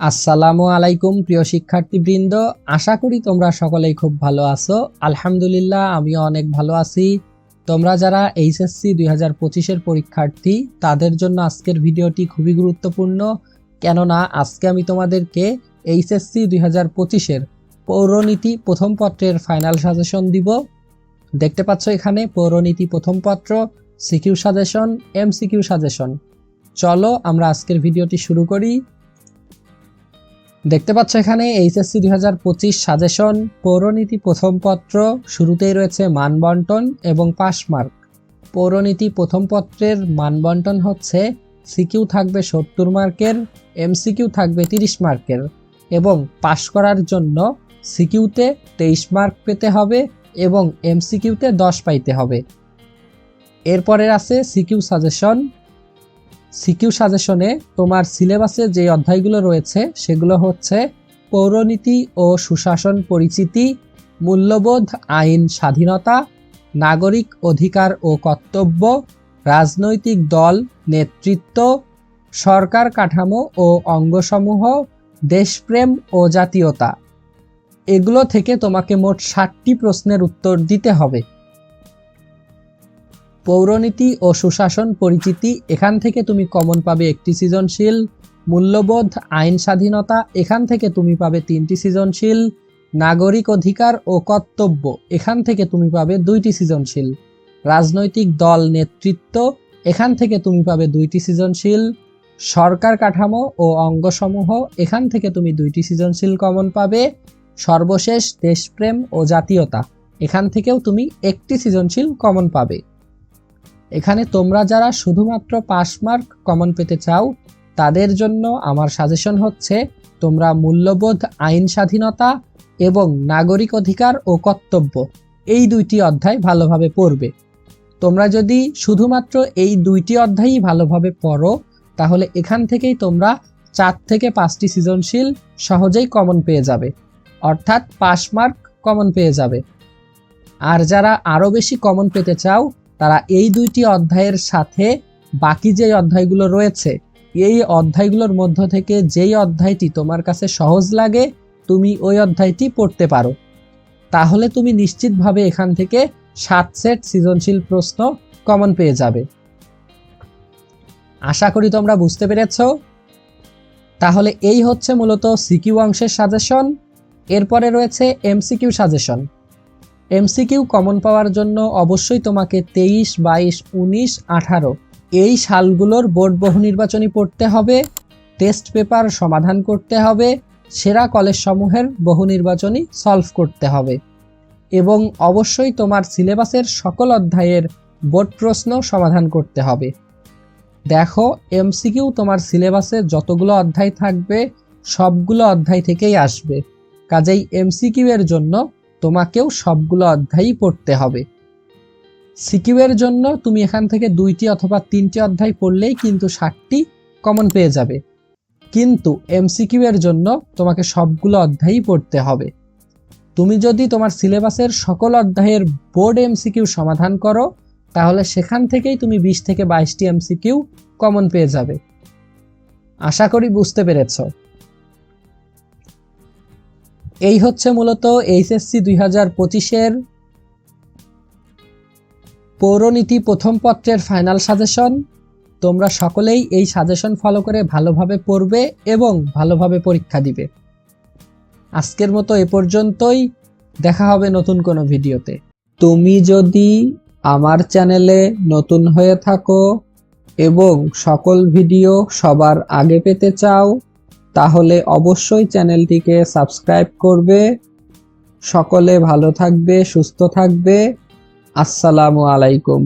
আসসালামু আলাইকুম, প্রিয় শিক্ষার্থীবৃন্দ। আশা করি তোমরা সকলেই খুব ভালো আছো। আলহামদুলিল্লাহ, আমিও অনেক ভালো আছি। তোমরা যারা এইচএসসি দুই হাজার পঁচিশের পরীক্ষার্থী, তাদের জন্য আজকের ভিডিওটি খুবই গুরুত্বপূর্ণ। কেননা, আজকে আমি তোমাদেরকে এইচএসসি দুই হাজার পঁচিশের পৌরনীতি প্রথম পত্রের ফাইনাল সাজেশন দিব। দেখতে পাচ্ছ এখানে পৌরনীতি প্রথম পত্র, CQ suggestion M CQ suggestion. চলো আমরা আজকের ভিডিওটি শুরু করি। দেখতে পাচ্ছ এখানে এইচএসসি দুই হাজার পঁচিশ সাজেশন, পৌরনীতি প্রথম পত্র, শুরুতেই রয়েছে মানবন্টন এবং পাস মার্ক। পৌরনীতি প্রথম পত্রের মানবন্টন হচ্ছে সিকিউ থাকবে সত্তর মার্কের, এমসিকিউ থাকবে তিরিশ মার্কের এবং পাশ করার জন্য সিকিউতে তেইশ মার্ক পেতে হবে এবং এমসিকিউতে দশ পাইতে হবে। এরপরের আছে সিকিউ সাজেশন সিকিউ সাজেশনে তোমার সিলেবাসে যে অধ্যায়গুলো রয়েছে, সেগুলো হচ্ছে পৌরনীতি ও সুশাসন পরিচিতি, মূল্যবোধ, আইন স্বাধীনতা, নাগরিক অধিকার ও কর্তব্য, রাজনৈতিক দল, নেতৃত্ব, সরকার কাঠামো ও অঙ্গসমূহ, দেশপ্রেম ও জাতীয়তা। এগুলো থেকে তোমাকে মোট ষাটটি প্রশ্নের উত্তর দিতে হবে। পৌরনীতি ও সুশাসন পরিচিতি, এখান থেকে তুমি কমন পাবে একটি সৃজনশীল মূল্যবোধ, আইন স্বাধীনতা, এখান থেকে তুমি পাবে তিনটি সৃজনশীল নাগরিক অধিকার ও কর্তব্য, এখান থেকে তুমি পাবে দুইটি সৃজনশীল রাজনৈতিক দল নেতৃত্ব, এখান থেকে তুমি পাবে দুইটি সৃজনশীল সরকার কাঠামো ও অঙ্গসমূহ, এখান থেকে তুমি দুইটি সৃজনশীল কমন পাবে সর্বশেষ দেশপ্রেম ও জাতীয়তা, এখান থেকেও তুমি একটি সৃজনশীল কমন পাবে। এখানে তোমরা যারা শুধুমাত্র পাস মার্ক কমন পেতে চাও, তাদের জন্য আমার সাজেশন হচ্ছে, তোমরা মূল্যবোধ, আইন স্বাধীনতা এবং নাগরিক অধিকার ও কর্তব্য এই দুইটি অধ্যায় ভালোভাবে পড়বে। তোমরা যদি শুধুমাত্র এই দুইটি অধ্যায়ই ভালোভাবে পড়ো, তাহলে এখান থেকেই তোমরা চার থেকে পাঁচটি সৃজনশীল সহজেই কমন পেয়ে যাবে, অর্থাৎ পাস মার্ক কমন পেয়ে যাবে। আর যারা আরও বেশি কমন পেতে চাও তারা এই দুইটি অধ্যায়ের সাথে বাকি যে অধ্যায়গুলো রয়েছে, এই অধ্যায়গুলোর মধ্য থেকে যেই অধ্যায়টি তোমার কাছে সহজ লাগে, তুমি ওই অধ্যায়টি পড়তে পারো। তাহলে তুমি নিশ্চিতভাবে এখান থেকে সাত সেট সৃজনশীল প্রশ্ন কমন পেয়ে যাবে। আশা করি তোমরা বুঝতে পেরেছ। তাহলে এই হচ্ছে মূলত সিকিউ অংশের সাজেশন। এরপরে রয়েছে এমসিকিউ সাজেশন। এমসিকিউ কমন পাওয়ার জন্য অবশ্যই তোমাকে তেইশ, বাইশ, উনিশ, আঠারো এই সালগুলোর বোর্ড বহু নির্বাচনী পড়তে হবে, টেস্ট পেপার সমাধান করতে হবে, সেরা কলেজসমূহের বহু নির্বাচনী সলভ করতে হবে এবং অবশ্যই তোমার সিলেবাসের সকল অধ্যায়ের বোর্ড প্রশ্ন সমাধান করতে হবে। দেখো, এমসিকিউ তোমার সিলেবাসে যতগুলো অধ্যায় থাকবে, সবগুলো অধ্যায় থেকেই আসবে। কাজেই এমসিকিউ এর জন্য তোমাকেও সবগুলো অধ্যায়ই পড়তে হবে। সিকিউ এর জন্য তুমি এখান থেকে দুইটি অথবা তিনটি অধ্যায় পড়লেই কিন্তু ষাটটি কমন পেয়ে যাবে। কিন্তু এমসিকিউ এর জন্য তোমাকে সবগুলো অধ্যায়ই পড়তে হবে। তুমি যদি তোমার সিলেবাসের সকল অধ্যায়ের বোর্ড এমসিকিউ সমাধান করো, তাহলে সেখান থেকেই তুমি বিশ থেকে বাইশটি এমসিকিউ কমন পেয়ে যাবে। আশা করি বুঝতে পেরেছ। এই হচ্ছে মূলত এইচএসসি দুই হাজার পঁচিশের পৌরনীতি প্রথম পত্রের ফাইনাল সাজেশন। তোমরা সকলেই এই সাজেশন ফলো করে ভালোভাবে পড়বে এবং ভালোভাবে পরীক্ষা দিবে। আজকের মতো এ পর্যন্তই। দেখা হবে নতুন কোনো ভিডিওতে। তুমি যদি আমার চ্যানেলে নতুন হয়ে থাকো এবং সকল ভিডিও সবার আগে পেতে চাও তাহলে অবশ্যই চ্যানেলটিকে সাবস্ক্রাইব করবে। সকলে ভালো থাকবে সুস্থ থাকবে। আসসালামু আলাইকুম।